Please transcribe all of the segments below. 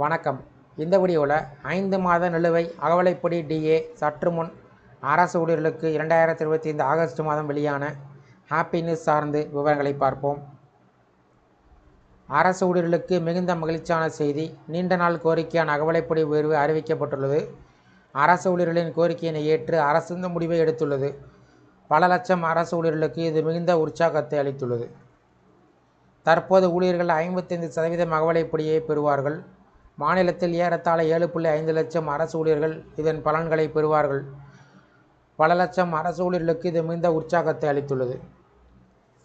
வணக்கம். இந்த வீடியோவில் ஐந்து மாத நிலுவை அகவலைப்படி டிஏ சற்று முன் அரசு ஊழியர்களுக்கு இரண்டாயிரத்தி இருபத்தி ஐந்து ஆகஸ்ட் மாதம் வெளியான ஹாப்பி நியூஸ் சார்ந்து விவரங்களை பார்ப்போம். அரசு ஊழியர்களுக்கு மிகுந்த மகிழ்ச்சியான செய்தி நீண்ட நாள் கோரிக்கையான அகவலைப்படி உயர்வு அறிவிக்கப்பட்டுள்ளது. அரசு ஊழியர்களின் கோரிக்கையினை ஏற்று அரசு இந்த முடிவை எடுத்துள்ளது. பல லட்சம் அரசு ஊழியர்களுக்கு இது மிகுந்த உற்சாகத்தை அளித்துள்ளது. தற்போது ஊழியர்கள் ஐம்பத்தைந்து சதவீதம் அகவலைப்படியை பெறுவார்கள். மாநிலத்தில் ஏறத்தாழ ஏழு புள்ளி ஐந்து லட்சம் அரசு ஊழியர்கள் இதன் பலன்களை பெறுவார்கள். பல லட்சம் அரசு ஊழியர்களுக்கு இது மிகுந்த உற்சாகத்தை அளித்துள்ளது.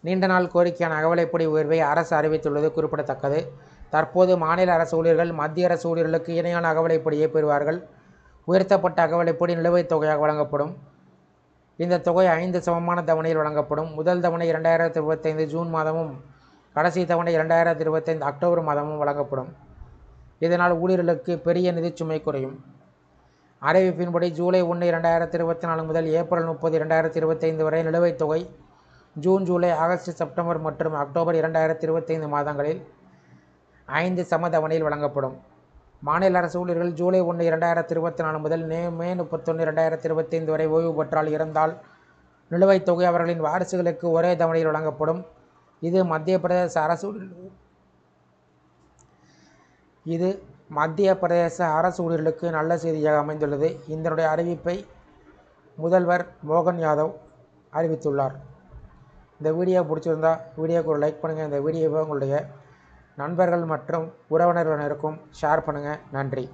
நீண்ட நாள் கோரிக்கையான அகவலைப்படி உயர்வை அரசு அறிவித்துள்ளது குறிப்பிடத்தக்கது. தற்போது மாநில அரசு ஊழியர்கள் மத்திய அரசு ஊழியர்களுக்கு இணையான அகவலைப்படியை பெறுவார்கள். உயர்த்தப்பட்ட அகவலைப்படி நிலுவைத் தொகையாக வழங்கப்படும். இந்த தொகை ஐந்து சமமான தவணையில் வழங்கப்படும். முதல் தவணை இரண்டாயிரத்தி இருபத்தைந்து ஜூன் மாதமும் கடைசி தவணை இரண்டாயிரத்தி இருபத்தைந்து அக்டோபர் மாதமும் வழங்கப்படும். இதனால் ஊழியர்களுக்கு பெரிய நிதிச்சுமை குறையும். அறிவிப்பின்படி ஜூலை ஒன்று இரண்டாயிரத்தி இருபத்தி நாலு முதல் ஏப்ரல் முப்பது இரண்டாயிரத்தி இருபத்தைந்து வரை நிலுவைத் தொகை ஜூன் ஜூலை ஆகஸ்ட் செப்டம்பர் மற்றும் அக்டோபர் இரண்டாயிரத்தி இருபத்தைந்து மாதங்களில் ஐந்து சமதவணையில் வழங்கப்படும். மாநில அரசு ஊழியர்கள் ஜூலை ஒன்று இரண்டாயிரத்தி இருபத்தி நாலு முதல் மே மே முப்பத்தொன்று இரண்டாயிரத்தி இருபத்தைந்து வரை ஓய்வு பெற்றால் இறந்தால் நிலுவைத் தொகை அவர்களின் வாரிசுகளுக்கு ஒரே தவணையில் வழங்கப்படும். இது மத்திய பிரதேச அரசு இது மத்திய பிரதேச அரசு ஊழியர்களுக்கு நல்ல செய்தியாக அமைந்துள்ளது. இதனுடைய அறிவிப்பை முதல்வர் மோகன் யாதவ் அறிவித்துள்ளார். இந்த வீடியோ பிடிச்சிருந்தா வீடியோக்கு ஒரு லைக் பண்ணுங்கள் இந்த வீடியோவை உங்களுடைய நண்பர்கள் மற்றும் உறவினர்களுக்கும் ஷேர் பண்ணுங்கள் நன்றி.